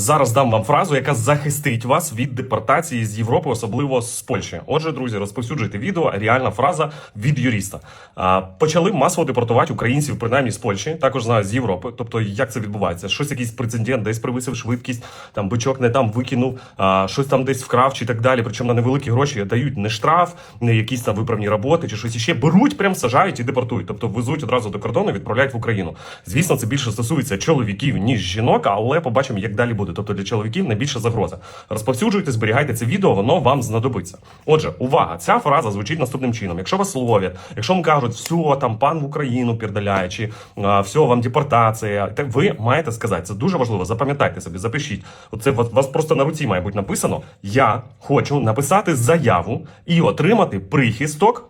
Зараз дам вам фразу, яка захистить вас від депортації з Європи, особливо з Польщі. Отже, друзі, розповсюджуйте відео. Реальна фраза від юриста. Почали масово депортувати українців, принаймні з Польщі, також знаю з Європи. Тобто, як це відбувається? Щось якийсь прецедент, десь привисив швидкість, там бичок не там викинув, щось там десь вкрав чи так далі. Причому на невеликі гроші дають не штраф, не якісь там виправні роботи чи щось іще. Беруть, прям сажають і депортують. Тобто везуть одразу до кордону, відправляють в Україну. Звісно, це більше стосується чоловіків ніж жінок, але побачимо, як далі буде. Тобто для чоловіків найбільша загроза. Розповсюджуйте, зберігайте це відео, воно вам знадобиться. Отже, увага! Ця фраза звучить наступним чином: якщо вас ловлять, якщо вам кажуть, все, там пан в Україну пірдаляє, чи все, вам депортація, так ви маєте сказати. Це дуже важливо. Запам'ятайте собі, запишіть. Оце вас просто на руці має бути написано. Я хочу написати заяву і отримати прихисток.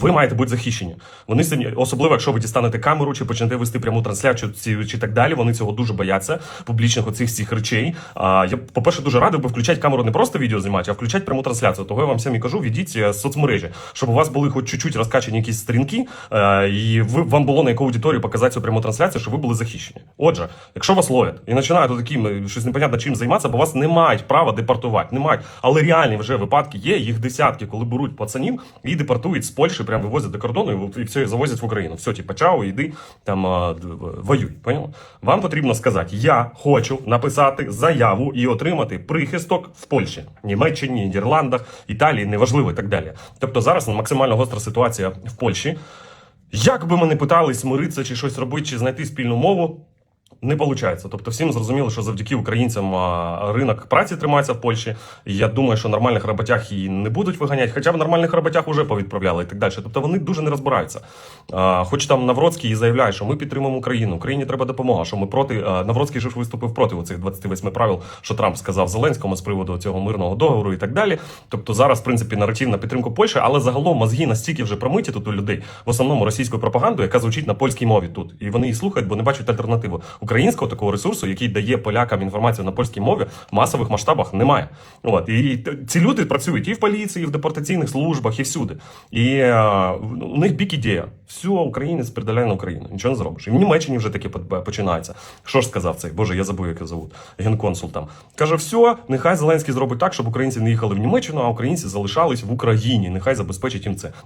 Ви маєте бути захищені. Вони самі, особливо, якщо ви дістанете камеру чи почнете вести пряму трансляцію чи, чи так далі. Вони цього дуже бояться публічних оцих всіх речей. А я по перше дуже радив би включати камеру не просто відео знімати, а включати пряму трансляцію. Того я вам всім і кажу, відіть е, соцмережі, щоб у вас були хоч чуть-чуть розкачані якісь сторінки, е, і ви вам було на яку аудиторію показати цю пряму трансляцію, щоб ви були захищені. Отже, якщо вас ловлять і починають таким е, щось непонятно чим займатися, бо вас не мають права депортувати, не мають. Але реальні вже випадки є. Їх десятки, коли беруть пацанів і депортують з Польщі, прям вивозять до кордону і, все завозять в Україну. Все, типа, чао, йди там воюй. Понял? Вам потрібно сказати: я хочу написати заяву і отримати прихисток в Польщі, Німеччині, Нідерландах, Італії, неважливо і так далі. Тобто зараз максимально гостра ситуація в Польщі. Як би ми не питались миритися чи щось робити, чи знайти спільну мову, не виходить. Тобто, всім зрозуміло, що завдяки українцям ринок праці тримається в Польщі. Я думаю, що нормальних роботяг і не будуть виганяти, хоча б нормальних роботяг вже повідправляли і так далі. Тобто вони дуже не розбираються. Хоч там Навроцький і заявляє, що ми підтримуємо Україну, Україні треба допомога. Що ми проти Навроцький ж виступив проти оцих 28 правил, що Трамп сказав Зеленському з приводу цього мирного договору і так далі. Тобто зараз, в принципі, наратив на підтримку Польщі, але загалом мозги настільки вже промиті тут у людей, в основному російською пропагандою, яка звучить на польській мові тут, і вони її слухають, бо не бачать альтернативу українського такого ресурсу, який дає полякам інформацію на польській мові, в масових масштабах немає. От і ці люди працюють і в поліції, і в депортаційних службах, і всюди. І е, у них бік ідея. Все, українець передаляє на Україну. Нічого не зробиш. І в Німеччині вже таке починається. Що ж сказав цей? Боже, я забув, як його зовут. Генконсул там. Каже, все, нехай Зеленський зробить так, щоб українці не їхали в Німеччину, а українці залишались в Україні. Нехай забезпечить їм це.